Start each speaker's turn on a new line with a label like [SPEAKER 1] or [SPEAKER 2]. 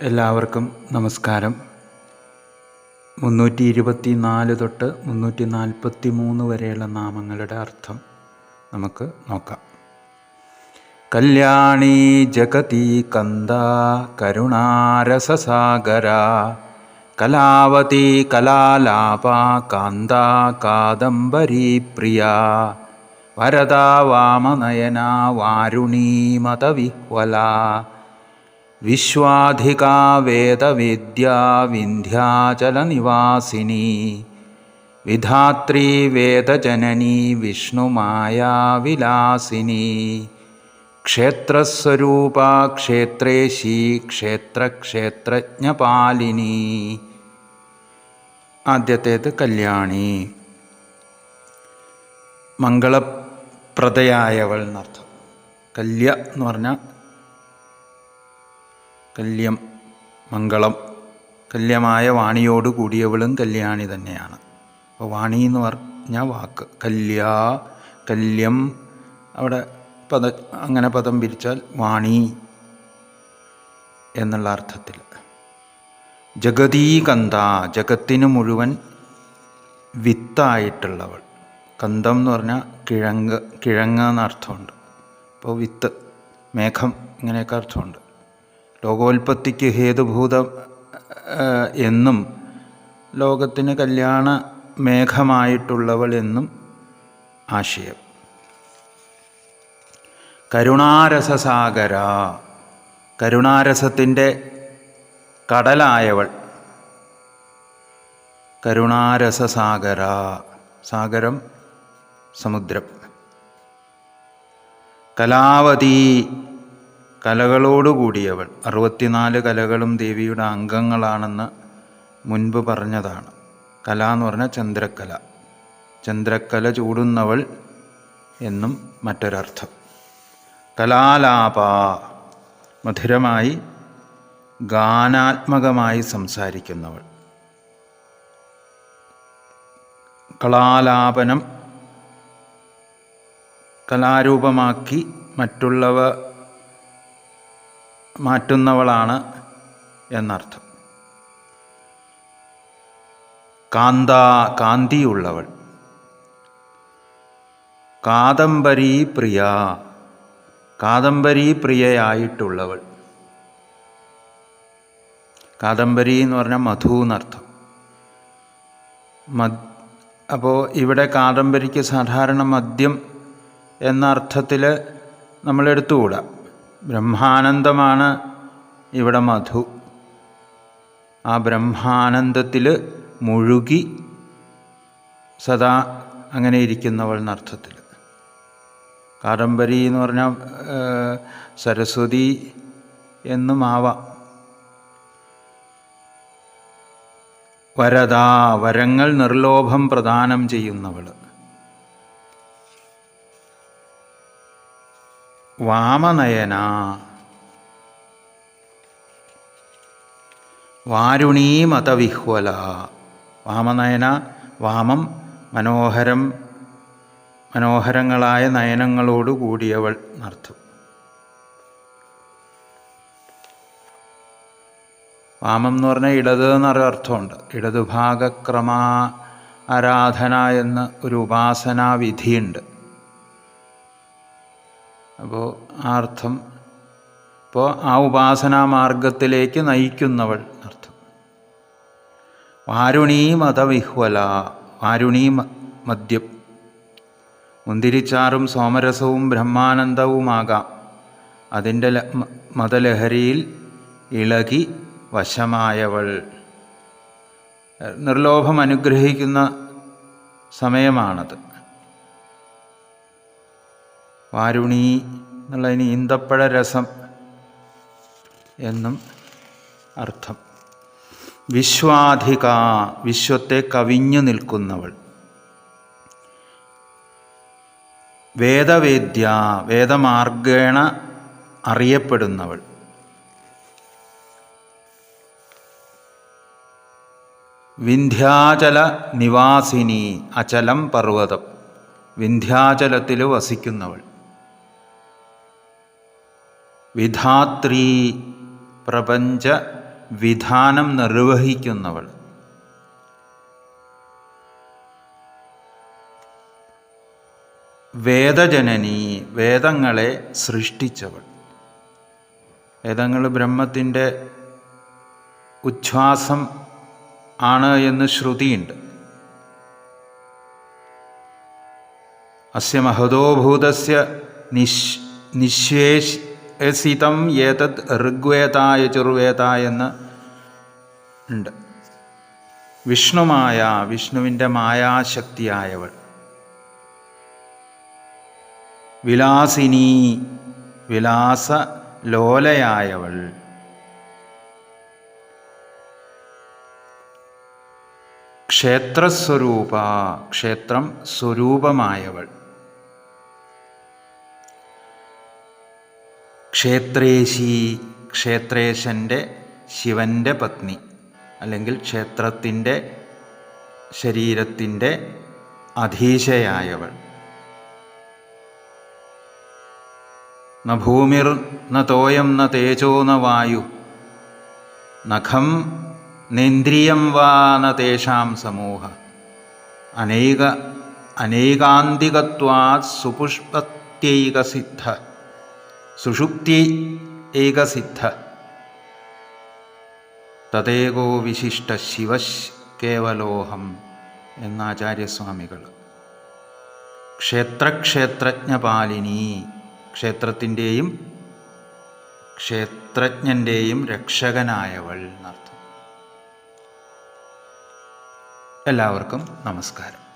[SPEAKER 1] എല്ലാവർക്കും നമസ്കാരം. മുന്നൂറ്റി ഇരുപത്തി നാല് തൊട്ട് മുന്നൂറ്റി നാൽപ്പത്തി മൂന്ന് വരെയുള്ള നാമങ്ങളുടെ അർത്ഥം നമുക്ക് നോക്കാം. കല്യാണി ജഗതി കന്ദ കരുണാരസസാഗര കലാവതി കലാലാപ കാന്ത കാദംബരീ പ്രിയ വരദ വാമനയന വാരുണീ മതവിഹ്വല വിശ്വാധികാ വേദവിദ്യാ വിന്ധ്യാചലനിവാസിനി. വിധാത്രി വേദജനനി വിഷ്ണുമായാവിലാസിനി ക്ഷേത്രസ്വരൂപ ക്ഷേത്രേശി ക്ഷേത്രക്ഷേത്രജ്ഞപാലിനി. ആദ്യത്തേത് കല്യാണി. മംഗളപ്രദയായവൾ എന്നർത്ഥം. കല്യ എന്ന് പറഞ്ഞാൽ കല്യം മംഗളം കല്യമായ വാണിയോട് കൂടിയവളും കല്യാണി തന്നെയാണ്. അപ്പോൾ വാണി എന്ന് പറഞ്ഞ വാക്ക് കല്യ കല്യം അവിടെ പദ അങ്ങനെ പദം പിരിച്ചാൽ വാണി എന്നുള്ള അർത്ഥത്തിൽ. ജഗതീകന്ത ജഗത്തിന് മുഴുവൻ വിത്തായിട്ടുള്ളവൾ. കന്തം എന്ന് പറഞ്ഞാൽ കിഴങ്ങ് കിഴങ്ങ് എന്നർത്ഥമുണ്ട് അപ്പോൾ വിത്ത് മേഘം ഇങ്ങനെയൊക്കെ അർത്ഥമുണ്ട്. ലോകോൽപത്തിക്ക് ഹേതുഭൂതം എന്നും ലോകത്തിന് കല്യാണ മേഘമായിട്ടുള്ളവൾ എന്നും ആശയം. കരുണാരസസാഗര കരുണാരസത്തിന്റെ കടലായവൾ. കരുണാരസസാഗര സാഗരം സമുദ്രം. കലാവതി കലകളോടുകൂടിയവൾ. അറുപത്തിനാല് കലകളും ദേവിയുടെ അംഗങ്ങളാണെന്ന് മുൻപ് പറഞ്ഞതാണ്. കല എന്ന് പറഞ്ഞാൽ ചന്ദ്രക്കല. ചന്ദ്രക്കല ചൂടുന്നവൾ എന്നും മറ്റൊരർത്ഥം. കലാലാപ മധുരമായി ഗാനാത്മകമായി സംസാരിക്കുന്നവൾ. കലാലാപനം കലാരൂപമാക്കി മറ്റുള്ളവ മാറ്റുന്നവളാണ് എന്നർത്ഥം. കാന്ത കാന്തിയുള്ളവൾ. കാദംബരി പ്രിയ കാദംബരി പ്രിയയായിട്ടുള്ളവൾ. കാദംബരി എന്ന് പറഞ്ഞാൽ മധു എന്നർത്ഥം. മദ് അപ്പോൾ ഇവിടെ കാദംബരിക്ക് സാധാരണ മദ്യം എന്ന അർത്ഥത്തിൽ നമ്മൾ എടുത്തുകൂടാ ബ്രഹ്മാനന്ദമാണ് ഇവിടെ മധു. ആ ബ്രഹ്മാനന്ദത്തിൽ മുഴുകി സദാ അങ്ങനെ ഇരിക്കുന്നവൾ എന്നർത്ഥത്തിൽ കാദംബരി എന്ന് പറഞ്ഞാൽ സരസ്വതി എന്നുമാവാം വരദാ വരങ്ങൾ നിർലോഭം പ്രദാനം ചെയ്യുന്നവൾ വാമനയന. വാരുണീ മതവിഹ്വല വാമനയന വാമം മനോഹരം മനോഹരങ്ങളായ നയനങ്ങളോട് കൂടിയവൾ എന്നർത്ഥം. വാമം എന്ന് പറഞ്ഞാൽ ഇടത് എന്നൊരു അർത്ഥമുണ്ട്. ഇടതുഭാഗക്രമ ആരാധന എന്ന ഒരു ഉപാസനാ വിധിയുണ്ട് അപ്പോൾ ആ അർത്ഥം ഇപ്പോൾ ആ ഉപാസനാ മാർഗത്തിലേക്ക് നയിക്കുന്നവൾ അർത്ഥം. വാരുണീ മതവിഹ്വല വാരുണീ മദ്യം. മുന്തിരിച്ചാറും സോമരസവും ബ്രഹ്മാനന്ദവുമാകാം. അതിന്റെ മതലഹരിയിൽ ഇളകി വശമായവൾ. നിർലോഭം അനുഗ്രഹിക്കുന്ന സമയമാണത്. വാരുണി എന്നുള്ളതിന് ഈന്തപ്പഴ രസം എന്നും അർത്ഥം. വിശ്വാധിക വിശ്വത്തെ കവിഞ്ഞു നിൽക്കുന്നവൾ. വേദവേദ്യ വേദമാർഗേണ അറിയപ്പെടുന്നവൾ. വിന്ധ്യാചല നിവാസിനി അചലം പർവതം. വിന്ധ്യാചലത്തിൽ വസിക്കുന്നവൾ. വിധാത്രീ പ്രപഞ്ച വിധാനം നിർവഹിക്കുന്നവൾ. വേദജനനി വേദങ്ങളെ സൃഷ്ടിച്ചവൾ. വേദങ്ങൾ ബ്രഹ്മത്തിന്റെ ഉച്ഛ്വാസം ആണ് എന്ന് ശ്രുതിയുണ്ട്. അസ്യ മഹതോഭൂതസ്യ നിശ് നിശ്വേഷിതം ഏതത് ഋഗ്വേദായചുർവേദ എന്ന് ഉണ്ട്. വിഷ്ണുമായ വിഷ്ണുവിന്റെ മായാശക്തിയായവൾ. വിലാസിനി വിലാസ ലോലയായവൾ ക്ഷേത്രസ്വരൂപ ക്ഷേത്രം സ്വരൂപമായവൾ. ക്ഷേത്രേശി ക്ഷേത്രേശന്റെ ശിവന്റെ പത്നി അല്ലെങ്കിൽ ക്ഷേത്രത്തിന്റെ ശരീരത്തിന്റെ അധീശയായവൾ. ന ഭൂമിർ ന തോയം ന തേജോ ന വായു നഖം നേന്ദ്രിയം വാ ന തേഷാം സമൂഹ. അനേക അനേകാന്തികത്വാത് സുപുഷ്പത്യൈകസിദ്ധ സുഷുപ്തി ഏകസിദ്ധ. തതേകോ വിശിഷ്ട ശിവ കേവലോഹം എന്ന ആചാര്യസ്വാമികൾ ക്ഷേത്രക്ഷേത്രജ്ഞപാലിനി ക്ഷേത്രത്തിന്റെയും ക്ഷേത്രജ്ഞന്റെയും രക്ഷകനായവൾ എന്നർത്ഥം. എല്ലാവർക്കും നമസ്കാരം.